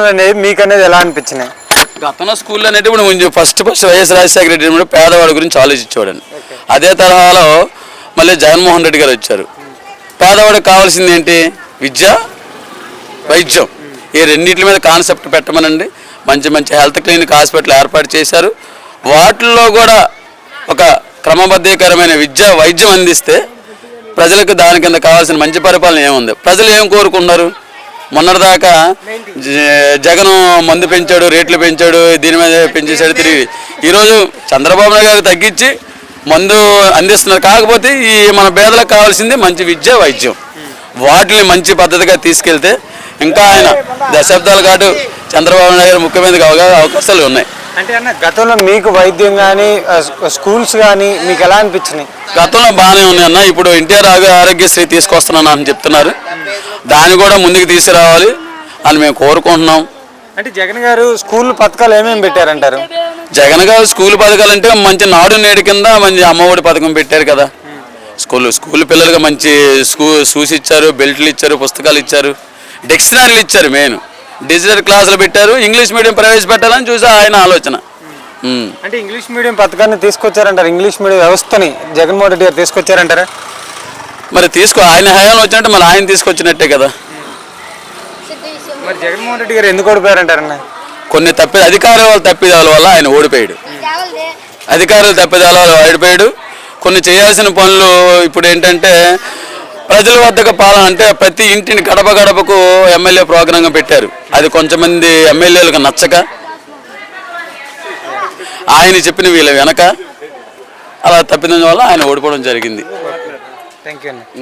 అనేది మీకు అనేది ఎలా అనిపించినాయి? గతంలో స్కూల్లో అనేటి ఇప్పుడు కొంచెం first first YS Rajasekhara Reddy ఉన్నప్పుడు పేదవాడి గురించి ఆలోచించేవాడండి అదే తరహాలో మళ్ళీ జగన్మోహన్ రెడ్డి గారు వచ్చారు. పేదవాడికి కావాల్సింది ఏంటి? విద్య వైద్యం. ఈ రెండింటి మీద కాన్సెప్ట్ పెట్టమనండి. మంచి మంచి హెల్త్ క్లినిక్ హాస్పిటల్ ఏర్పాటు చేశారు. వాటిల్లో కూడా ఒక క్రమబద్ధీకరమైన విద్య వైద్యం అందిస్తే ప్రజలకు దాని కింద కావాల్సిన మంచి పరిపాలన ఏముంది? ప్రజలు ఏం కోరుకున్నారు మొన్నటిదాకా జగన్ మందు పెంచాడు రేట్లు పెంచాడు దీని మీద పెంచేసాడు తిరిగి. ఈరోజు చంద్రబాబు నాయుడు గారు తగ్గించి మందు అందిస్తున్నారు. కాకపోతే ఈ మన పేదలకు కావాల్సింది మంచి విద్య వైద్యం. వాటిని మంచి పద్ధతిగా తీసుకెళ్తే ఇంకా ఆయన దశాబ్దాల పాటు చంద్రబాబు నాయుడు గారు ముఖ్యమంత్రి అవకాశాలు ఉన్నాయి. అంటే అన్న గతంలో మీకు వైద్యం కానీ స్కూల్స్ కానీ మీకు ఎలా అనిపించినాయి? గతంలో బాగానే ఉన్నాయి అన్న. ఇప్పుడు ఎన్టీఆర్ ఆరోగ్య ఆరోగ్యశ్రీ తీసుకొస్తున్నాను అని చెప్తున్నారు. దాన్ని కూడా ముందుకు తీసుకురావాలి అని మేము కోరుకుంటున్నాం. అంటే జగన్ గారు స్కూల్ పథకాలు ఏమేమి పెట్టారంటారు? జగన్ గారు స్కూల్ పథకాలంటే మంచి నాడు నేడు కింద మంచి అమ్మఒడి పథకం పెట్టారు కదా. స్కూల్ స్కూల్ పిల్లలకి మంచి స్కూ షూస్ ఇచ్చారు బెల్ట్లు ఇచ్చారు పుస్తకాలు ఇచ్చారు డిక్షనరీలు ఇచ్చారు మెయిన్. డిజిటల్ క్లాసులు పెట్టారు ఇంగ్లీష్ మీడియం ప్రవేశపెట్టాలని చూసి ఆయన ఆలోచన. అంటే ఇంగ్లీష్ మీడియం పథకాన్ని తీసుకొచ్చారంటారు? ఇంగ్లీష్ మీడియం వ్యవస్థని జగన్మోహన్ రెడ్డి గారు తీసుకొచ్చారంటారా? మరి తీసుకో ఆయన హయాంలో వచ్చినట్టు మళ్ళీ ఆయన తీసుకొచ్చినట్టే కదా. మరి జగన్మోహన్ రెడ్డి గారు ఎందుకు ఓడిపోయారంటారన్న? కొన్ని తప్పి అధికారుల వల్ల తప్పిదాల వల్ల ఆయన ఓడిపోయాడు. అధికారులు తప్పిదాల వల్ల ఓడిపోయాడు. కొన్ని చేయాల్సిన పనులు ఇప్పుడు ఏంటంటే ప్రజల వద్దకు పాలన అంటే ప్రతి ఇంటిని గడప గడపకు ఎమ్మెల్యే ప్రోగ్రాంగా పెట్టారు. అది కొంతమంది ఎమ్మెల్యేలకు నచ్చక ఆయన చెప్పిన వీళ్ళ వెనక అలా తప్పిన వల్ల ఆయన ఓడిపోవడం జరిగింది. Thank you